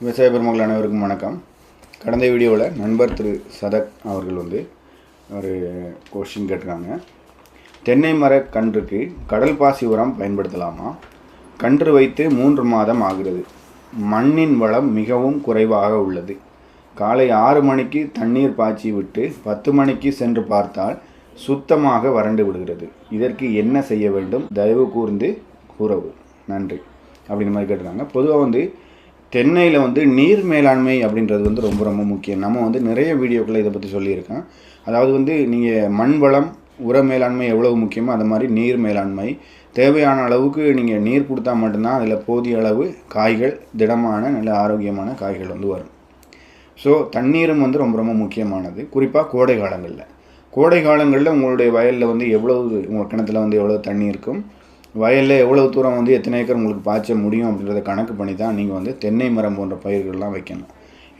விவசாய பெருமக்கள் அனைவருக்கும் வணக்கம். கடந்த வீடியோவில் நண்பர் திரு சதக் அவர்கள் வந்து ஒரு கொஷின் கேட்டிருக்காங்க. தென்னை மர கன்றுக்கு கடல் பாசி உரம் பயன்படுத்தலாமா? கன்று வைத்து மூன்று மாதம் ஆகிறது. மண்ணின் வளம் மிகவும் குறைவாக உள்ளது. காலை ஆறு மணிக்கு தண்ணீர் பாய்ச்சி விட்டு பத்து மணிக்கு சென்று பார்த்தால் சுத்தமாக வறண்டு விடுகிறது. இதற்கு என்ன செய்ய வேண்டும்? தயவு கூர்ந்து கூறவும். நன்றி. அப்படிங்கிற மாதிரி கேட்டிருக்காங்க. பொதுவாக வந்து தென்னையில் வந்து நீர் மேலாண்மை அப்படின்றது வந்து ரொம்ப ரொம்ப முக்கியம். நம்ம வந்து நிறைய வீடியோக்களை இதை பற்றி சொல்லியிருக்கேன். அதாவது வந்து நீங்கள் மண் வளம் உர மேலாண்மை எவ்வளவு முக்கியமோ அது மாதிரி நீர் மேலாண்மை. தேவையான அளவுக்கு நீங்கள் நீர் கொடுத்தா மட்டும்தான் அதில் போதிய அளவு காய்கள் திடமான நல்ல ஆரோக்கியமான காய்கள் வந்து வரும். ஸோ தண்ணீரும் வந்து ரொம்ப ரொம்ப முக்கியமானது. குறிப்பாக கோடை காலங்களில். கோடை காலங்களில் உங்களுடைய வயலில் வந்து எவ்வளவு உங்கள் கிணத்துல வந்து எவ்வளோ தண்ணி இருக்கும்? வயலில் எவ்வளவு தூரம் வந்து எத்தனை ஏக்கர் உங்களுக்கு பாய்ச்ச முடியும் அப்படின்றத கணக்கு பண்ணி தான் நீங்கள் வந்து தென்னை மரம் போன்ற பயிர்கள்லாம் வைக்கணும்.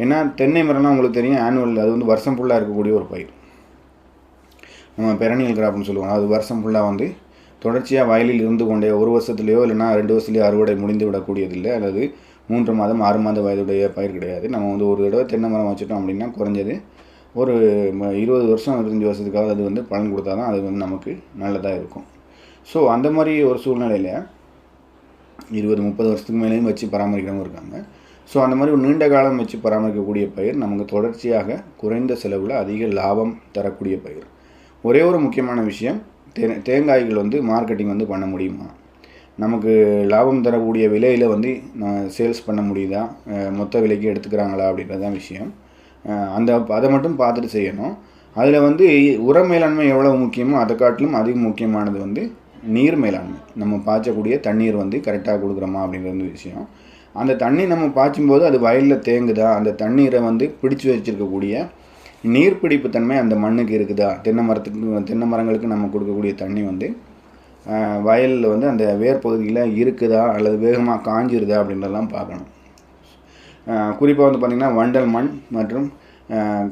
ஏன்னா தென்னை மரம்னா உங்களுக்கு தெரியும் ஆனுவல் அது வந்து வருஷம் ஃபுல்லாக இருக்கக்கூடிய ஒரு பயிர். நம்ம பெரனியல் கிராப்னு சொல்லுவோம். அது வருஷம் ஃபுல்லாக வந்து தொடர்ச்சியாக வயலில் இருந்து கொண்டே ஒரு வருஷத்துலையோ இல்லைனா ரெண்டு வருஷத்துலையோ அறுவடை முடிந்து விடக்கூடியதில்லை அல்லது மூன்று மாதம் ஆறு மாத வயதுடைய பயிர் கிடையாது. நம்ம வந்து ஒரு தடவை தென்னை மரம் வச்சுட்டோம் அப்படின்னா குறைஞ்சது ஒரு இருபது வருஷம் இருபத்தஞ்சி வருஷத்துக்காக அது வந்து பலன் கொடுத்தா தான் அது வந்து நமக்கு நல்லதாக இருக்கும். ஸோ அந்த மாதிரி ஒரு சூழ்நிலையில் இருபது முப்பது வருஷத்துக்கு மேலேயும் வச்சு பராமரிக்கிறவங்க இருக்காங்க. ஸோ அந்த மாதிரி ஒரு நீண்ட காலம் வச்சு பராமரிக்கக்கூடிய பயிர் நமக்கு தொடர்ச்சியாக குறைந்த செலவில் அதிக லாபம் தரக்கூடிய பயிர். ஒரே ஒரு முக்கியமான விஷயம் தே தேங்காய்கள் வந்து மார்க்கெட்டிங் வந்து பண்ண முடியுமா? நமக்கு லாபம் தரக்கூடிய விலையில் வந்து சேல்ஸ் பண்ண முடியுதா? மொத்த விலைக்கு எடுத்துக்கிறாங்களா அப்படின்றது தான் விஷயம். அந்த அதை மட்டும் பார்த்துட்டு செய்யணும். அதில் வந்து உர மேலாண்மை எவ்வளோ முக்கியமோ அதை காட்டிலும் அதிக முக்கியமானது வந்து நீர் மேலாண்மை. நம்ம பாய்ச்சக்கூடிய தண்ணீர் வந்து கரெக்டாக கொடுக்குறோமா அப்படிங்கிற வந்து விஷயம். அந்த தண்ணி நம்ம பாய்ச்சும் போது அது வயலில் தேங்குதா? அந்த தண்ணீரை வந்து பிடிச்சு வச்சுருக்கக்கூடிய நீர்ப்பிடிப்பு தன்மை அந்த மண்ணுக்கு இருக்குதா? தென்னை மரத்துக்கு தென்னை மரங்களுக்கு நம்ம கொடுக்கக்கூடிய தண்ணி வந்து வயலில் வந்து அந்த வேர் பகுதியில் இருக்குதா? அல்லது வேகமாக காஞ்சிருதா அப்படின்றதெல்லாம் பார்க்கணும். குறிப்பாக வந்து பார்த்திங்கன்னா வண்டல் மண் மற்றும்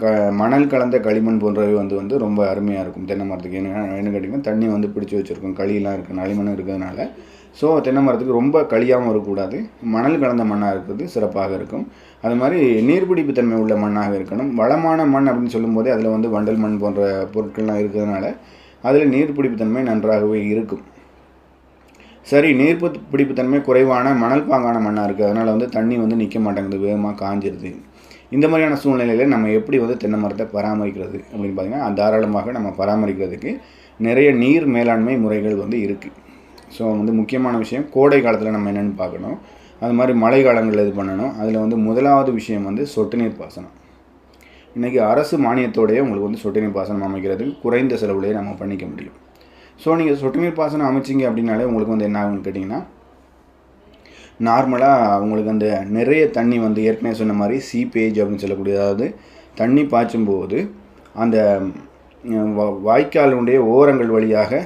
க மணல் கலந்த களிமண் போன்றவை வந்து வந்து ரொம்ப அருமையாக இருக்கும். தென்னை மரத்துக்கு என்ன என்ன கேட்டிங்கன்னா தண்ணி வந்து பிடிச்சி வச்சுருக்கும். களியெலாம் இருக்குது களிமண் இருக்கிறதுனால. ஸோ தென்னை மரத்துக்கு ரொம்ப களியாகவும் இருக்கக்கூடாது மணல் கலந்த மண்ணாக இருக்கிறது சிறப்பாக இருக்கும். அது மாதிரி நீர்பிடிப்பு தன்மை உள்ள மண்ணாக இருக்கணும். வளமான மண் அப்படின்னு சொல்லும்போதே அதில் வந்து வண்டல் மண் போன்ற பொருட்கள்லாம் இருக்கிறதுனால அதில் நீர்பிடிப்பு தன்மை நன்றாகவே இருக்கும். சரி நீர் பிடிப்புத்தன்மை குறைவான மணல் பாங்கான மண்ணாக இருக்குது அதனால் வந்து தண்ணி வந்து நிற்க மாட்டேங்குது. வேகமாக காஞ்சிருது. இந்த மாதிரியான சூழ்நிலையில் நம்ம எப்படி வந்து தென்னை மரத்தை பராமரிக்கிறது அப்படின்னு பார்த்தீங்கன்னா தாராளமாக நம்ம பராமரிக்கிறதுக்கு நிறைய நீர் மேலாண்மை முறைகள் வந்து இருக்குது ஸோ வந்து முக்கியமான விஷயம் கோடை காலத்தில் நம்ம என்னென்னு பார்க்கணும். அது மாதிரி மழை காலங்களில் இது பண்ணணும். அதில் வந்து முதலாவது விஷயம் வந்து சொட்டு நீர் பாசனம். இன்றைக்கி அரசு மானியத்தோடையே உங்களுக்கு வந்து சொட்டு நீர் பாசனம் அமைக்கிறதுக்கு குறைந்த செலவுலேயே நம்ம பண்ணிக்க முடியும். ஸோ நீங்கள் சொட்டு நீர் பாசனம் அமைச்சிங்க அப்படின்னாலே உங்களுக்கு வந்து என்ன ஆகும்னு கேட்டிங்கன்னா நார்மலாக உங்களுக்கு அந்த நிறைய தண்ணி வந்து ஏற்கனவே சொன்ன மாதிரி சீப்பேஜ் அப்படின்னு சொல்லக்கூடிய அதாவது தண்ணி பாய்ச்சும் போது அந்த வாய்க்காலுடைய ஓரங்கள் வழியாக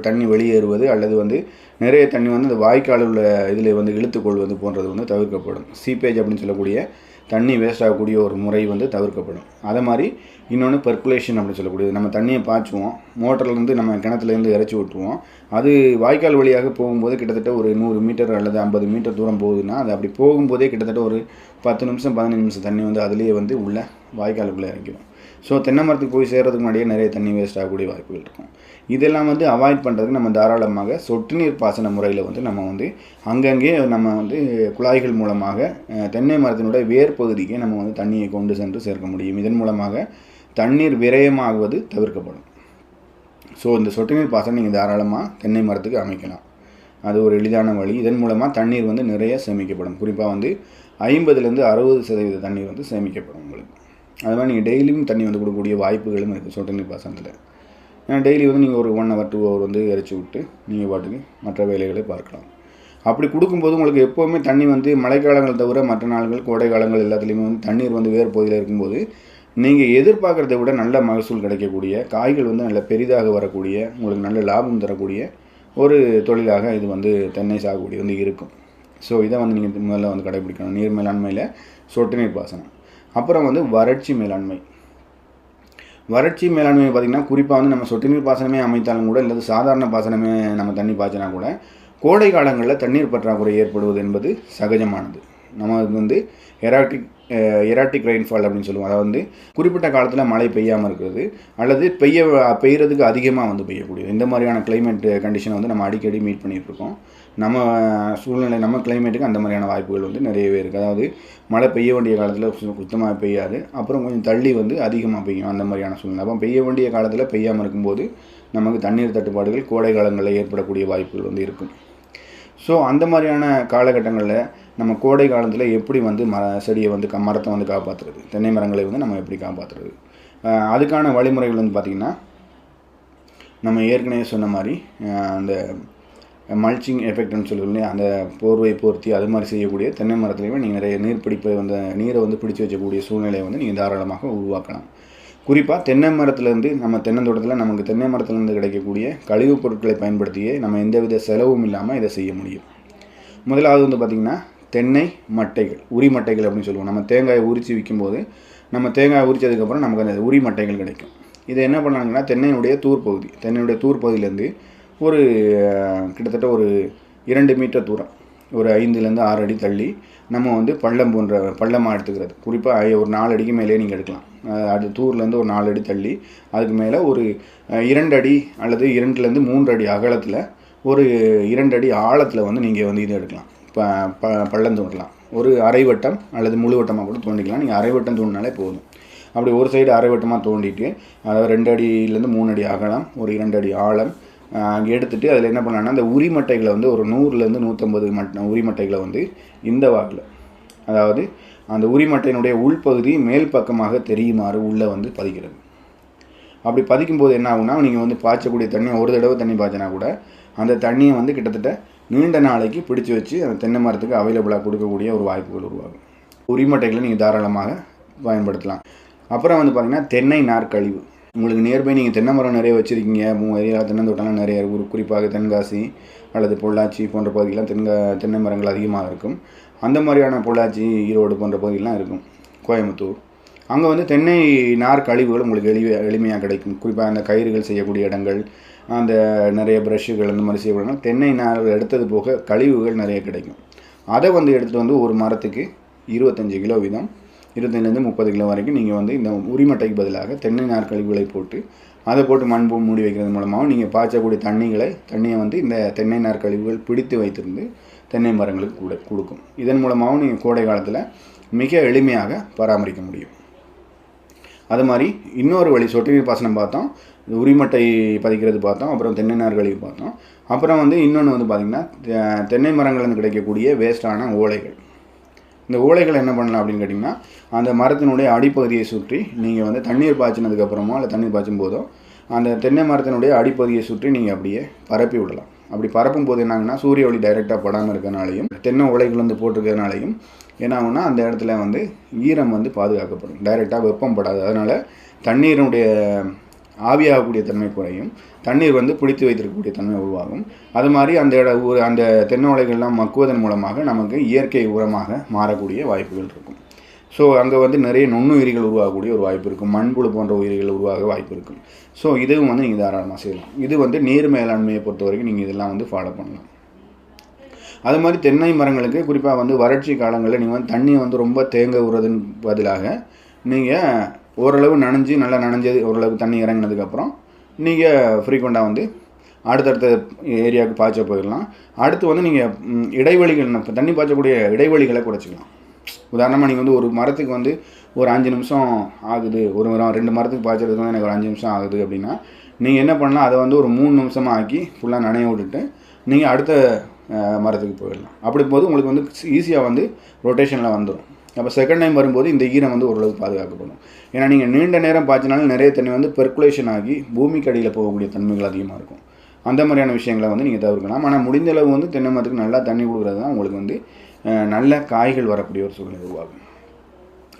தண்ணி வெளியேறுவது அல்லது வந்து நிறைய தண்ணி வந்து அந்த வாய்க்கால் உள்ள இதில் வந்து இழுத்துக்கொள்வது போன்றது வந்து தவிர்க்கப்படும். சீப்பேஜ் அப்படின்னு சொல்லக்கூடிய தண்ணி வேஸ்ட் ஆகக்கூடிய ஒரு முறை வந்து தவிர்க்கப்படும். அதே மாதிரி இன்னொன்று பெர்குலேஷன் அப்படின்னு சொல்லக்கூடியது. நம்ம தண்ணியை பாய்ச்சுவோம். மோட்டர்லேருந்து நம்ம கிணத்துலேருந்து இறச்சி விட்டுருவோம் அது வாய்க்கால் வழியாக போகும்போது கிட்டத்தட்ட ஒரு நூறு மீட்டர் அல்லது ஐம்பது மீட்டர் தூரம் போகுதுன்னா அது அப்படி போகும்போதே கிட்டத்தட்ட ஒரு பத்து நிமிஷம் பதினஞ்சு நிமிஷம் தண்ணி வந்து அதுலேயே வந்து உள்ள வாய்க்காலுக்குள்ளே இறங்கிடும் ஸோ தென்னை மரத்துக்கு போய் சேர்கிறதுக்கு முன்னாடியே நிறைய தண்ணி வேஸ்ட் ஆகக்கூடிய வாய்ப்புகள் இருக்கும். இதெல்லாம் வந்து அவாய்ட் பண்ணுறதுக்கு நம்ம தாராளமாக சொட்டு நீர் பாசன முறையில் வந்து நம்ம வந்து அங்கங்கே நம்ம வந்து குழாய்கள் மூலமாக தென்னை மரத்தினுடைய வேர் பகுதிக்கே நம்ம வந்து தண்ணியை கொண்டு சென்று சேர்க்க முடியும். இதன் மூலமாக தண்ணீர் விரயமாகுவது தவிர்க்கப்படும். ஸோ இந்த சொட்டு நீர் பாசனம் நீங்கள் தாராளமாக தென்னை மரத்துக்கு அமைக்கலாம். அது ஒரு எளிதான வழி. இதன் மூலமாக தண்ணீர் வந்து நிறைய சேமிக்கப்படும். குறிப்பாக வந்து ஐம்பதுலேருந்து அறுபது சதவீத தண்ணீர் வந்து சேமிக்கப்படும் உங்களுக்கு. அது மாதிரி நீங்கள் டெய்லியும் தண்ணி வந்து கொடுக்கக்கூடிய வாய்ப்புகளும் இருக்குது சொட்டு நீர் பாசனத்தில். ஏன்னா டெய்லி வந்து நீங்கள் ஒரு ஒன் ஹவர் டூ ஹவர் வந்து இறைச்சி விட்டு நீங்கள் பாட்டுக்கு மற்ற வேலைகளை பார்க்கலாம். அப்படி கொடுக்கும்போது உங்களுக்கு எப்போவுமே தண்ணி வந்து மழைக்காலங்கள் தவிர மற்ற நாள்கள் கோடை காலங்கள் எல்லாத்துலேயுமே வந்து தண்ணீர் வந்து வேறு பகுதியில் இருக்கும்போது நீங்கள் எதிர்பார்க்குறத விட நல்ல மகசூல் கிடைக்கக்கூடிய காய்கள் வந்து நல்ல பெரிதாக வரக்கூடிய உங்களுக்கு நல்ல லாபம் தரக்கூடிய ஒரு தொழிலாக இது வந்து தென்னை சாகுபடி வந்து இருக்கும். ஸோ இதை வந்து நீங்கள் முதல்ல வந்து கடைபிடிக்கணும் நீர் மேலாண்மையில் சொட்டு நீர் பாசனம். அப்புறம் வந்து வறட்சி மேலாண்மை. வறட்சி மேலாண்மை பார்த்திங்கன்னா குறிப்பாக வந்து நம்ம சொட்டு நீர் பாசனமே அமைத்தாலும் கூட இல்லது சாதாரண பாசனமே நம்ம தண்ணி பாய்ச்சினா கூட கோடை காலங்களில் தண்ணீர் பற்றாக்குறை ஏற்படுவது என்பது சகஜமானது. நம்ம அது வந்து எராட்டிக் எராட்டிக் ரெயின்ஃபால் அப்படின்னு சொல்லுவோம். அதாவது வந்து குறிப்பிட்ட காலத்தில் மழை பெய்யாமல் இருக்கிறது அல்லது பெய்ய பெய்கிறதுக்கு அதிகமாக வந்து பெய்யக்கூடியது. இந்த மாதிரியான கிளைமேட் கண்டிஷனை வந்து நம்ம அடிக்கடி மீட் பண்ணிகிட்டு இருக்கோம். நம்ம சூழ்நிலை நம்ம கிளைமேட்டுக்கு அந்த மாதிரியான வாய்ப்புகள் வந்து நிறையவே இருக்குது அதாவது மழை பெய்ய வேண்டிய காலத்தில் சுத்தமாக பெய்யாது அப்புறம் கொஞ்சம் தள்ளி வந்து அதிகமாக பெய்யும் அந்த மாதிரியான சூழ்நிலை. அப்போ பெய்ய வேண்டிய காலத்தில் பெய்யாமல் இருக்கும்போது நமக்கு தண்ணீர் தட்டுப்பாடுகள் கோடை காலங்களில் ஏற்படக்கூடிய வாய்ப்புகள் வந்து இருக்கும். ஸோ அந்த மாதிரியான காலகட்டங்களில் நம்ம கோடை காலத்தில் எப்படி வந்து மர செடியை வந்து க மரத்தை வந்து காப்பாற்றுறது தென்னை மரங்களை வந்து நம்ம எப்படி காப்பாற்றுறது அதுக்கான வழிமுறைகள் வந்து பார்த்திங்கன்னா நம்ம ஏற்கனவே சொன்ன மாதிரி அந்த மல்ச்சிங் எஃபெக்ட்னு சொல்லுவோம் இல்லையா? அந்த போர்வை போர்த்தி அது மாதிரி செய்யக்கூடிய தென்னை மரத்துலையுமே நீங்கள் நிறைய நீர் பிடிப்பை வந்து நீரை வந்து பிடிச்சி வச்சக்கூடிய சூழ்நிலையை வந்து நீங்கள் தாராளமாக உருவாக்கலாம். குறிப்பாக தென்னை மரத்துலேருந்து நம்ம தென்னந்தோட்டத்தில் நமக்கு தென்னை மரத்துலேருந்து கிடைக்கக்கூடிய கழிவுப் பொருட்களை பயன்படுத்தியே நம்ம எந்தவித செலவும் இல்லாமல் இதை செய்ய முடியும். முதலாவது வந்து பார்த்திங்கன்னா தென்னை மட்டைகள் உரி மட்டைகள் அப்படின்னு சொல்லுவோம். நம்ம தேங்காயை உரித்து விற்கும்போது நம்ம தேங்காய் உரித்ததுக்கப்புறம் நமக்கு அந்த உரி மட்டைகள் கிடைக்கும். இதை என்ன பண்ணாங்கன்னா தென்னையினுடைய தூர் பகுதி தென்னையுடைய தூர் பகுதியிலேருந்து ஒரு கிட்டத்தட்ட ஒரு இரண்டு மீட்டர் தூரம் ஒரு ஐந்துலேருந்து ஆறு அடி தள்ளி நம்ம வந்து பள்ளம் போன்ற பள்ளமாக எடுத்துக்கிறது. குறிப்பாக ஒரு நாலு அடிக்கு மேலே நீங்கள் எடுக்கலாம். அது தூர்லேருந்து ஒரு நாலு அடி தள்ளி அதுக்கு மேலே ஒரு இரண்டு அடி அல்லது இரண்டுலேருந்து மூன்று அடி அகலத்தில் ஒரு இரண்டு அடி ஆழத்தில் வந்து நீங்கள் வந்து இது எடுக்கலாம். ப ப பள்ளம் தோண்டலாம். ஒரு அரை வட்டம் அல்லது முழு வட்டமாக கூட தோண்டிக்கலாம். நீங்கள் அரை வட்டம் தோண்டினாலே போதும். அப்படி ஒரு சைடு அரை வட்டமாக தோண்டிட்டு அதாவது ரெண்டு அடியிலேருந்து மூணு அடி அகலம் ஒரு இரண்டு அடி ஆழம் அங்கே எடுத்துகிட்டு அதில் என்ன பண்ணலான்னா அந்த உரிமட்டைகளை வந்து ஒரு நூறுலேருந்து நூற்றம்பது மட் உரிமட்டைகளை வந்து இந்த வாக்கில் அதாவது அந்த உரிமட்டையினுடைய உள்பகுதி மேல் பக்கமாக தெரியுமாறு உள்ளே வந்து பதிக்கிறது. அப்படி பதிக்கும்போது என்ன ஆகுனா நீங்கள் வந்து பாய்ச்சக்கூடிய தண்ணி ஒரு தடவை தண்ணி பாய்ச்சினா கூட அந்த தண்ணியை வந்து கிட்டத்தட்ட நீண்ட நாளைக்கு பிடிச்சு வச்சு அந்த தென்னை மரத்துக்கு அவைலபிளாக கொடுக்கக்கூடிய ஒரு வாய்ப்புகள் உருவாகும். உரிமட்டைகளை நீங்கள் தாராளமாக பயன்படுத்தலாம். அப்புறம் வந்து பார்த்திங்கன்னா தென்னை நாற்கழிவு. உங்களுக்கு நியர்பை நீங்கள் தென்னை மரம் நிறைய வச்சுருக்கீங்க. உங்கள் ஏரியாவில் தென்னந்தோட்டம்லாம் நிறைய இருக்குது குறிப்பாக தென்காசி அல்லது பொள்ளாச்சி போன்ற பகுதியெலாம் தென்கா தென்னை மரங்கள் அதிகமாக இருக்கும். அந்த மாதிரியான பொள்ளாச்சி ஈரோடு போன்ற பகுதியெலாம் இருக்கும். கோயம்புத்தூர். அங்கே வந்து தென்னை நார் கழிவுகள் உங்களுக்கு எளிய எளிமையாக கிடைக்கும். குறிப்பாக அந்த கயிறுகள் செய்யக்கூடிய இடங்கள் அந்த நிறைய ப்ரஷ்ஷுகள் அந்த மாதிரி செய்வாங்க. தென்னை நார் எடுத்தது போக கழிவுகள் நிறைய கிடைக்கும். அதை வந்து எடுத்துகிட்டு வந்து ஒரு மரத்துக்கு இருபத்தஞ்சு கிலோ வீதம் இருபத்தஞ்சிலேருந்து முப்பது கிலோ வரைக்கும் நீங்கள் வந்து இந்த உரிமட்டைக்கு பதிலாக தென்னை நார் கழிவுகளை போட்டு அதை போட்டு மண்பூ மூடி வைக்கிறது மூலமாகவும் நீங்கள் பாய்ச்சக்கூடிய தண்ணிகளை தண்ணியை வந்து இந்த தென்னை நார் கழிவுகள் பிடித்து வைத்திருந்து தென்னை மரங்களுக்கு கூட கொடுக்கும். இதன் மூலமாகவும் நீங்கள் கோடை காலத்தில் மிக எளிமையாக பராமரிக்க முடியும். அது மாதிரி இன்னொரு வழி சொட்டு நீர் பாசனம் பார்த்தோம். உரிமட்டை பதிக்கிறது பார்த்தோம் அப்புறம் தென்னை நார் பார்த்தோம். அப்புறம் வந்து இன்னொன்று வந்து பார்த்திங்கன்னா தெ- தென்னை மரங்கள்லேருந்து கிடைக்கக்கூடிய வேஸ்டான ஓலைகள். இந்த ஓலைகள் என்ன பண்ணலாம் அப்படின்னு கேட்டிங்கன்னா அந்த மரத்தினுடைய அடிப்பகுதியை சுற்றி நீங்கள் வந்து தண்ணீர் பாய்ச்சினதுக்கப்புறமோ இல்லை தண்ணீர் பாய்ச்சும் போதோ அந்த தென்னை மரத்தினுடைய அடிப்பகுதியை சுற்றி நீங்கள் அப்படியே பரப்பி விடலாம். அப்படி பரப்பும் போது என்னாங்கன்னா சூரிய ஒளி டைரெக்டாக படாமல் இருக்கிறனாலையும் தென்னை ஓலைகள் வந்து போட்டிருக்கிறதுனாலையும் என்ன ஆகுனா அந்த இடத்துல வந்து ஈரம் வந்து பாதுகாக்கப்படும். டைரெக்டாக வெப்பம் படாது. அதனால் தண்ணீருடைய ஆவியாகக்கூடிய தன்மை குறையும். தண்ணீர் வந்து பிடித்து வைத்திருக்கக்கூடிய தன்மை உருவாகும். அது மாதிரி அந்த இட ஒரு அந்த தென்னோலைகள்லாம் மக்குவதன் மூலமாக நமக்கு இயற்கை உரமாக மாறக்கூடிய வாய்ப்புகள் இருக்கும். ஸோ அங்கே வந்து நிறைய நுண்ணுயிரிகள் உருவாகக்கூடிய ஒரு வாய்ப்பு இருக்கும். மண்புழு போன்ற உயிரிகள் உருவாக வாய்ப்பு இருக்கும். ஸோ இதுவும் வந்து நீங்கள் தாராளமாக செய்யலாம். இது வந்து நீர் மேலாண்மையை பொறுத்த வரைக்கும் நீங்கள் இதெல்லாம் வந்து ஃபாலோ பண்ணலாம். அது மாதிரி தென்னை மரங்களுக்கு குறிப்பாக வந்து வறட்சி காலங்களில் நீங்கள் வந்து தண்ணியை வந்து ரொம்ப தேங்க விடுறதுன்னு பதிலாக நீங்கள் ஓரளவு நனைஞ்சு நல்லா நனைஞ்சது ஓரளவு தண்ணி இறங்கினதுக்கப்புறம் நீங்கள் ஃப்ரீக்வெண்ட்டாக வந்து அடுத்தடுத்த ஏரியாவுக்கு பாய்ச்ச போயிடலாம். அடுத்து வந்து நீங்கள் இடைவெளிகள் இப்போ தண்ணி பாய்ச்சக்கூடிய இடைவெளிகளை குறைச்சிக்கலாம். உதாரணமாக நீங்கள் வந்து ஒரு மரத்துக்கு வந்து ஒரு அஞ்சு நிமிஷம் ஆகுது ஒரு மரம் ரெண்டு மரத்துக்கு பாய்ச்சறதுக்கு வந்து எனக்கு ஒரு அஞ்சு நிமிஷம் ஆகுது அப்படின்னா நீங்கள் என்ன பண்ணலாம் அதை வந்து ஒரு மூணு நிமிஷமாக ஆக்கி ஃபுல்லாக நனைய விட்டுட்டு நீங்கள் அடுத்த மரத்துக்கு போயிடலாம். அப்படி போது உங்களுக்கு வந்து ஈஸியாக வந்து ரொட்டேஷனில் வந்துடும் அப்போ செகண்ட் டைம் வரும்போது இந்த ஈரம் வந்து ஓரளவு பாதுகாக்கப்படும். ஏன்னா நீங்கள் நீண்ட நேரம் பாய்ச்சினாலும் நிறைய தண்ணி வந்து பெர்குலேஷன் ஆகி பூமிக்கு அடியில் போகக்கூடிய தன்மைகள் அதிகமாக இருக்கும். அந்த மாதிரியான விஷயங்களை வந்து நீங்கள் தவிர்க்கலாம். ஆனால் முடிந்த அளவு வந்து தென்னை மரத்துக்கு நல்லா தண்ணி கொடுக்குறது தான் உங்களுக்கு வந்து நல்ல காய்கள் வரக்கூடிய ஒரு சூழ்நிலை உருவாகும்.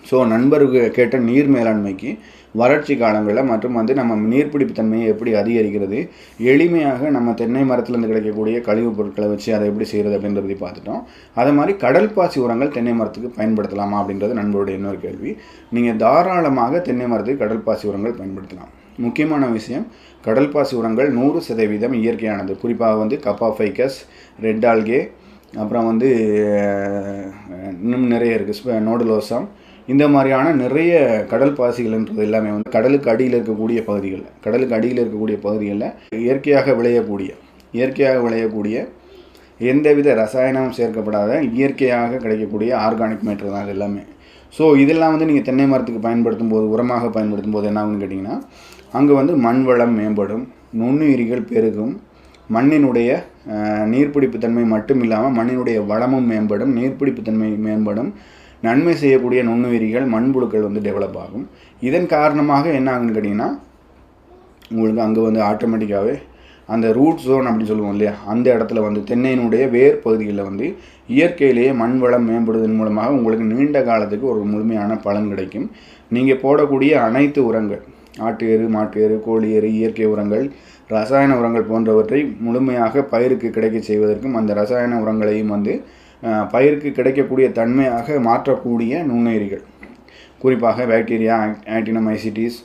ஸோ நண்பருக்கு கேட்ட நீர் மேலாண்மைக்கு வறட்சி காலங்களில் மற்றும் வந்து நம்ம நீர்பிடிப்பு தன்மையை எப்படி அதிகரிக்கிறது எளிமையாக நம்ம தென்னை மரத்துலேருந்து கிடைக்கக்கூடிய கழிவுப் பொருட்களை வச்சு அதை எப்படி செய்கிறது அப்படின்றத பற்றி பார்த்துட்டோம். அதே மாதிரி கடல் பாசி உரங்கள் தென்னை மரத்துக்கு பயன்படுத்தலாமா அப்படின்றது நண்பருடைய இன்னொரு கேள்வி. நீங்கள் தாராளமாக தென்னை மரத்துக்கு கடல் பாசி உரங்கள் பயன்படுத்தலாம். முக்கியமான விஷயம் கடல் பாசி உரங்கள் நூறு சதவீதம் இயற்கையானது. குறிப்பாக வந்து கப்பா ஃபைக்கஸ் ரெட் ஆல்கே அப்புறம் வந்து இன்னும் நிறைய இருக்குது நோடுலோசம் இந்த மாதிரியான நிறைய கடல் பாசிகள்ன்றது எல்லாமே வந்து கடலுக்கு அடியில் இருக்கக்கூடிய பகுதிகளில் கடலுக்கு அடியில் இருக்கக்கூடிய பகுதிகளில் இயற்கையாக விளையக்கூடிய இயற்கையாக விளையக்கூடிய எந்தவித ரசாயனமும் சேர்க்கப்படாத இயற்கையாக கிடைக்கக்கூடிய ஆர்கானிக் மேட்டர் தான் எல்லாமே. ஸோ இதெல்லாம் வந்து நீங்கள் தென்னை மரத்துக்கு பயன்படுத்தும் போது உரமாக பயன்படுத்தும் போது என்ன ஆகுன்னு கேட்டிங்கன்னா அங்கே வந்து மண் வளம் மேம்படும் நுண்ணுயிரிகள் பெருகும் மண்ணினுடைய அஹ், நீர்ப்பிடிப்பு தன்மை மட்டும் இல்லாமல் மண்ணினுடைய வளமும் மேம்படும் நீர்ப்பிடிப்பு தன்மை மேம்படும் நன்மை செய்யக்கூடிய நுண்ணுயிரிகள் மண்புழுக்கள் வந்து டெவலப் ஆகும். இதன் காரணமாக என்ன ஆகுன்னு கேட்டிங்கன்னா உங்களுக்கு அங்கே வந்து ஆட்டோமேட்டிக்காகவே அந்த ரூட் ஜோன் அப்படின்னு சொல்லுவோம் இல்லையா அந்த இடத்துல வந்து தென்னையினுடைய வேர் பகுதிகளில் வந்து இயற்கையிலேயே மண் வளம் மேம்படுவதன் மூலமாக உங்களுக்கு நீண்ட காலத்துக்கு ஒரு முழுமையான பலன் கிடைக்கும். நீங்கள் போடக்கூடிய அனைத்து உரங்கள் ஆட்டு எரு மாட்டு எரு கோழி எரு இயற்கை உரங்கள் ரசாயன உரங்கள் போன்றவற்றை முழுமையாக பயிருக்கு கிடைக்க செய்வதற்கும் அந்த ரசாயன உரங்களையும் வந்து பயிருக்கு கிடைக்கக்கூடிய தன்மையாக மாற்றக்கூடிய நுண்ணுயிரிகள். குறிப்பாக பாக்டீரியா ஆக்டினமைசிட்டிஸ்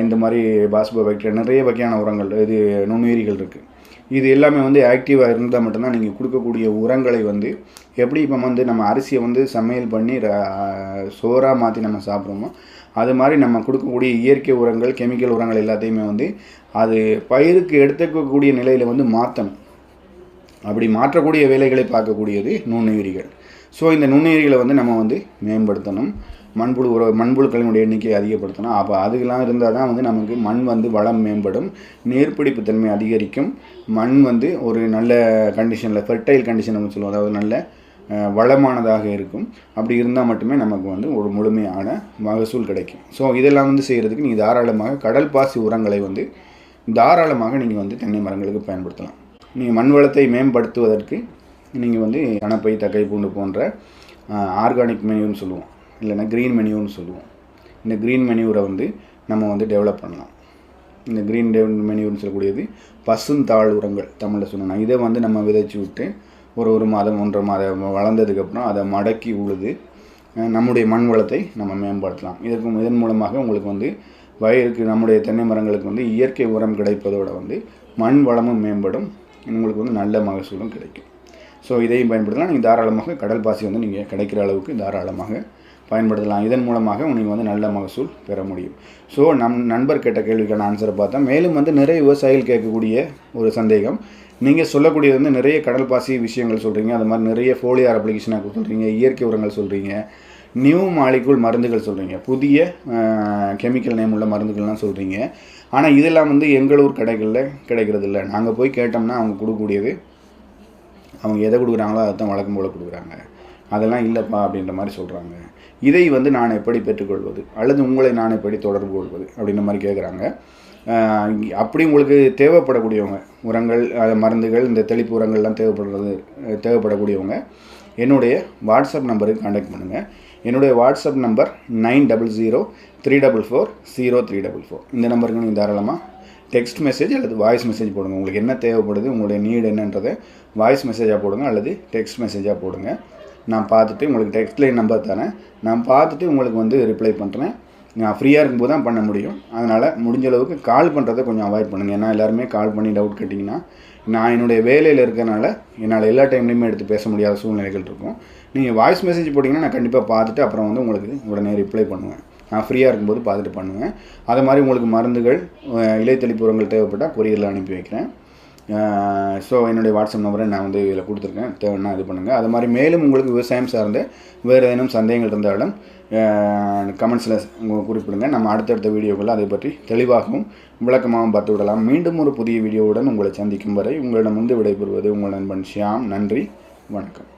இந்த மாதிரி பாஸ்போ பாக்டீரியா நிறைய வகையான உரங்கள் இது நுண்ணுயிரிகள் இருக்குது இது எல்லாமே வந்து ஆக்டிவாக இருந்தால் மட்டும்தான் நீங்கள் கொடுக்கக்கூடிய உரங்களை வந்து எப்படி இப்போ வந்து நம்ம அரிசியை வந்து சமையல் பண்ணி சோறாக மாற்றி நம்ம சாப்பிட்றோமோ அது மாதிரி நம்ம கொடுக்கக்கூடிய இயற்கை உரங்கள் கெமிக்கல் உரங்கள் எல்லாத்தையுமே வந்து அது பயிருக்கு எடுத்துக்கக்கூடிய நிலையில் வந்து மாற்றணும் அப்படி மாற்றக்கூடிய வேலைகளை பார்க்கக்கூடியது நுண்ணுயிரிகள். ஸோ இந்த நுண்ணுயிரிகளை வந்து நம்ம வந்து மேம்படுத்தணும். மண்புழு உர மண்புழுக்களினுடைய எண்ணிக்கையை அதிகப்படுத்தணும். அப்போ அதுக்கெல்லாம் இருந்தால் தான் வந்து நமக்கு மண் வந்து வளம் மேம்படும். நீர்ப்பிடிப்பு தன்மை அதிகரிக்கும். மண் வந்து ஒரு நல்ல கண்டிஷனில் ஃபெர்டைல் கண்டிஷன் நம்ம சொல்லுவோம். அதாவது நல்ல வளமானதாக இருக்கும். அப்படி இருந்தால் மட்டுமே நமக்கு வந்து ஒரு முழுமையான மகசூல் கிடைக்கும். ஸோ இதெல்லாம் வந்து செய்கிறதுக்கு நீங்கள் தாராளமாக கடல் பாசி உரங்களை வந்து தாராளமாக நீங்கள் வந்து தென்னை மரங்களுக்கு பயன்படுத்தலாம். நீங்கள் மண் வளத்தை மேம்படுத்துவதற்கு நீங்கள் வந்து கணப்பை தக்கை பூண்டு போன்ற ஆர்கானிக் மெனியூன்னு சொல்லுவோம். இல்லைன்னா க்ரீன் மெனியூன்னு சொல்லுவோம். இந்த க்ரீன் மெனியூரை வந்து நம்ம வந்து டெவலப் பண்ணலாம். இந்த க்ரீன் டெவ் மெனியூன்னு சொல்லக்கூடியது பசுந்தாள் உரங்கள் தமிழில் சொல்லணும். இதை வந்து நம்ம விதைச்சி விட்டு ஒரு ஒரு மாதம் ஒன்றரை மாதம் வளர்ந்ததுக்கப்புறம் அதை மடக்கி உழுது நம்முடைய மண் வளத்தை நம்ம மேம்படுத்தலாம். இதற்கு இதன் மூலமாக உங்களுக்கு வந்து வயலுக்கு நம்முடைய தென்னை மரங்களுக்கு வந்து இயற்கை உரம் கிடைப்பதோட வந்து மண் வளமும் மேம்படும். உங்களுக்கு வந்து நல்ல மகசூலும் கிடைக்கும். ஸோ இதையும் பயன்படுத்தலாம். நீங்கள் தாராளமாக கடல் பாசி வந்து நீங்கள் கிடைக்கிற அளவுக்கு தாராளமாக பயன்படுத்தலாம். இதன் மூலமாக நீங்கள் வந்து நல்ல மகசூல் பெற முடியும். ஸோ நம் நண்பர் கேட்ட கேள்விக்கான ஆன்சரை பார்த்தா மேலும் வந்து நிறைய விவசாயிகள் கேட்கக்கூடிய ஒரு சந்தேகம். நீங்கள் சொல்லக்கூடியது வந்து நிறைய கடல் பாசி விஷயங்கள் சொல்கிறீங்க அது மாதிரி நிறைய ஃபோலியார் அப்ளிகேஷனாக சொல்கிறீங்க இயற்கை உரங்கள் சொல்கிறீங்க நியூ மாலிகுல் மருந்துகள் சொல்கிறீங்க புதிய கெமிக்கல் நேம் உள்ள மருந்துகள்லாம் சொல்கிறீங்க ஆனால் இதெல்லாம் வந்து எங்களூர் கடைகளில் கிடைக்கிறது இல்லை நாங்கள் போய் கேட்டோம்னா அவங்க கொடுக்கக்கூடியது அவங்க எதை கொடுக்குறாங்களோ அதை தான் வழக்கம் போல் கொடுக்குறாங்க. அதெல்லாம் இல்லைப்பா அப்படின்ற மாதிரி சொல்கிறாங்க இதை வந்து நான் எப்படி பெற்றுக்கொள்வது? அல்லது உங்களை நான் எப்படி தொடர்பு கொள்வது? அப்படின்ற மாதிரி கேட்குறாங்க அப்படி உங்களுக்கு தேவைப்படக்கூடியவங்க உரங்கள் மருந்துகள் இந்த தெளிப்பு உரங்கள்லாம் தேவைப்படுறது தேவைப்படக்கூடியவங்க என்னுடைய வாட்ஸ்அப் நம்பருக்கு காண்டாக்ட் பண்ணுங்கள் என்னுடைய WhatsApp number nine double zero three double four zero three double four. இந்த நம்பருக்கு நீங்கள் தாராளமாக டெக்ஸ்ட் மெசேஜ் அல்லது வாய்ஸ் மெசேஜ் போடுங்க. உங்களுக்கு என்ன தேவைப்படுது உங்களுடைய நீடு என்னன்றதை வாய்ஸ் மெசேஜாக போடுங்க அல்லது டெக்ஸ்ட் மெசேஜாக போடுங்க. நான் பார்த்துட்டு உங்களுக்கு டெக்ஸ்ட்லைன் நம்பர் தரேன். நான் பார்த்துட்டு உங்களுக்கு வந்து ரிப்ளை பண்ணுறேன் நான் ஃப்ரீயாக இருக்கும்போது தான் பண்ண முடியும். அதனால் முடிஞ்ச அளவுக்கு கால் பண்ணுறதை கொஞ்சம் அவாய்ட் பண்ணுங்கள் ஏன்னா எல்லாருமே கால் பண்ணி டவுட் கேட்டிங்கன்னா நான் என்னுடைய வேலையில் இருக்கிறனால என்னால் எல்லா டைம்லையுமே எடுத்து பேச முடியாத சூழ்நிலைகள் இருக்கும். நீங்கள் வாய்ஸ் மெசேஜ் போட்டிங்கன்னா நான் கண்டிப்பாக பார்த்துட்டு அப்புறம் வந்து உங்களுக்கு உடனே ரிப்ளை பண்ணுவேன். நான் ஃப்ரீயாக இருக்கும்போது பார்த்துட்டு பண்ணுவேன். அதை மாதிரி உங்களுக்கு மருந்துகள் இலைத்தளிப்பு உரங்கள் தேவைப்பட்டால் கொரியரில் அனுப்பி வைக்கிறேன். ஸோ என்னுடைய வாட்ஸ்அப் நம்பரை நான் வந்து இதில் கொடுத்துருக்கேன். தேவைன்னா இது பண்ணுங்கள் அது மாதிரி மேலும் உங்களுக்கு விவசாயம் சார்ந்த வேறு ஏதேனும் சந்தேகங்கள் இருந்தாலும் கமெண்ட்ஸில் குறிப்பிடுங்க. நம்ம அடுத்தடுத்த வீடியோக்களில் அதை பற்றி தெளிவாகவும் விளக்கமாகவும் பார்த்து விடலாம். மீண்டும் ஒரு புதிய வீடியோவுடன் உங்களை சந்திக்கும் வரை உங்களிடம் வந்து விடைபெறுவது உங்கள் நண்பன் ஷியாம். நன்றி. வணக்கம்.